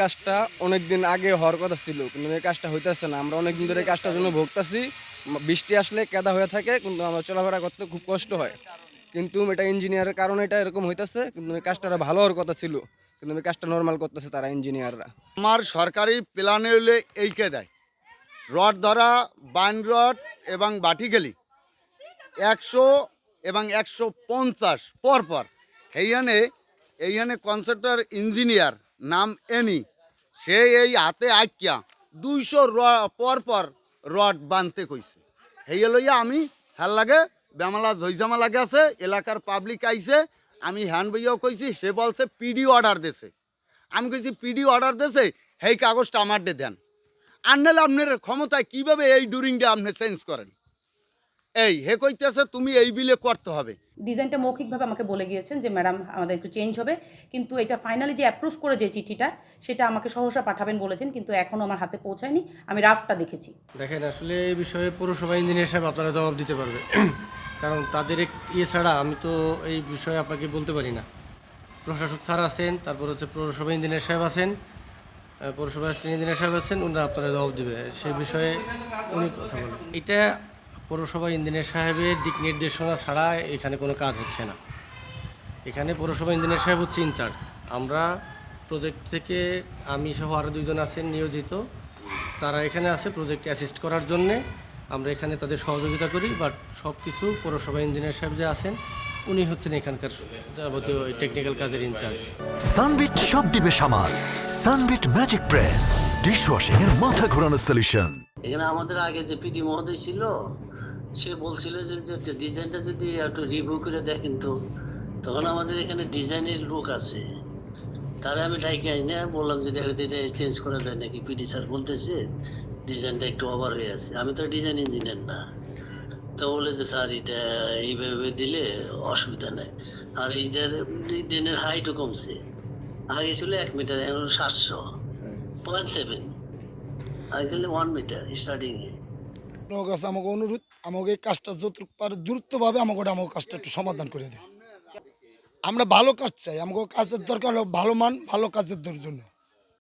কাজটা অনেক দিন আগে হওয়ার কথা ছিল, কিন্তু এই কাজটা হইতেছে না। আমরা অনেক দিন ধরে এই কাজটার জন্য ভুগতেছি। বৃষ্টি আসলে কেদা হয়ে থাকে, কিন্তু আমরা চলাফেরা করতে খুব কষ্ট হয়। কিন্তু এটা ইঞ্জিনিয়ারের কারণে এটা এরকম হইতেছে, কিন্তু এই কাজটা ভালো হওয়ার কথা ছিল। কিন্তু এই কাজটা নর্মাল করতেছে তারা ইঞ্জিনিয়াররা আমার সরকারি প্ল্যানে হলে এইকে দেয়। রড ধরা বাইন রড এবং বাটিগেলি একশো এবং একশো পঞ্চাশ পরপর। এইখানে এইখানে কনসেপ্টার ইঞ্জিনিয়ার নাম এনি। সে এই হাতে আঁকিয়া দুইশো র পরপর রড বানতে কইছে। এই লইয়া আমি হ্যার লাগে বেমালা ঝইজামা লাগে আছে, এলাকার পাবলিক আইছে, আমি হ্যান্ড বইয়াও কইছি, সে বলছে, পিডি অর্ডার দেছে। আমি কইছি, পিডি অর্ডার দেছে সেই কাগজটা আমার দেন। আর নাহলে আপনার ক্ষমতায় কীভাবে এই ডুরিংটা আপনি চেঞ্জ করেন? এই হে কইতেছে তুমি এই বিলে করতে হবে। ডিজাইনটা মৌখিকভাবে আমাকে বলে গিয়েছেন যে ম্যাডাম আমাদের একটু চেঞ্জ হবে। কিন্তু এটা ফাইনালি যে অ্যাপ্রুভ করে যে চিঠিটা সেটা আমাকে সহসা পাঠাবেন বলেছেন কিন্তু এখনও আমার হাতে পৌঁছায়নি। আমি রাফটা দেখেছি। দেখেন আসলে এই বিষয়ে পৌরসভা ইঞ্জিনিয়ার সাহেব আপনারা জবাব দিতে পারবে। কারণ তাদের ইয়ে ছাড়া আমি তো এই বিষয়ে আপনাকে বলতে পারি না। প্রশাসক স্যার আছেন তারপর হচ্ছে পৌরসভা ইঞ্জিনিয়ার সাহেব আছেন পৌরসভা ইঞ্জিনিয়ার সাহেব আছেন ওনারা আপনারা জবাব দিবে। সেই বিষয়ে উনি কথা বলেন। এটা পৌরসভা ইঞ্জিনিয়ার সাহেবের দিক নির্দেশনা ছাড়া এখানে কোনো কাজ হচ্ছে না। এখানে পৌরসভা ইঞ্জিনিয়ার সাহেব হচ্ছে ইনচার্জ আমরা প্রজেক্ট থেকে আমি সহ আরও দুইজন আছেন নিয়োজিত। তারা এখানে আছে প্রজেক্ট অ্যাসিস্ট করার জন্যে। আমরা এখানে তাদের সহযোগিতা করি বাট সব কিছু পৌরসভা ইঞ্জিনিয়ার সাহেব যে আছেন, উনি হচ্ছেন এখানকার যাবতীয় টেকনিক্যাল কাজের ইনচার্জ সানবিট সব দিবে সামাল। সানবিট ম্যাজিক প্রেস ডিশওয়াশিং এর মাথা ঘোরানো সলিউশন এখানে আমাদের আগে যে পিডি মহোদয় ছিল সে বলছিল যে ডিজাইনটা যদি একটু রিভিউ করে দেখেন তো। তখন আমাদের এখানে ডিজাইনের লোক আছে। তারা আমি ডাইকে আইনে বললাম যে দেখো এটা চেঞ্জ করা যায় নাকি? পিডি স্যার বলতেছে ডিজাইনটা একটু ওভার হয়ে আছে। আমি তো ডিজাইন ইঞ্জিনিয়ার না। তো বলে যে স্যার এটা এইভাবে দিলে অসুবিধা নেই। আর এইটার ড্রেনের হাইটও কমছে। আগে ছিল এক মিটার এখন সাতশো। পয়েন্ট সেভেন কাছে আমাকে অনুরোধ। আমাকে এই কাজটা যত পারে দ্রুতভাবে আমাকে ওটা আমাকে কাজটা একটু সমাধান করে দিন। আমরা ভালো কাজ চাই। আমাকে কাজের দরকার হলো ভালো মান, ভালো কাজের জন্য।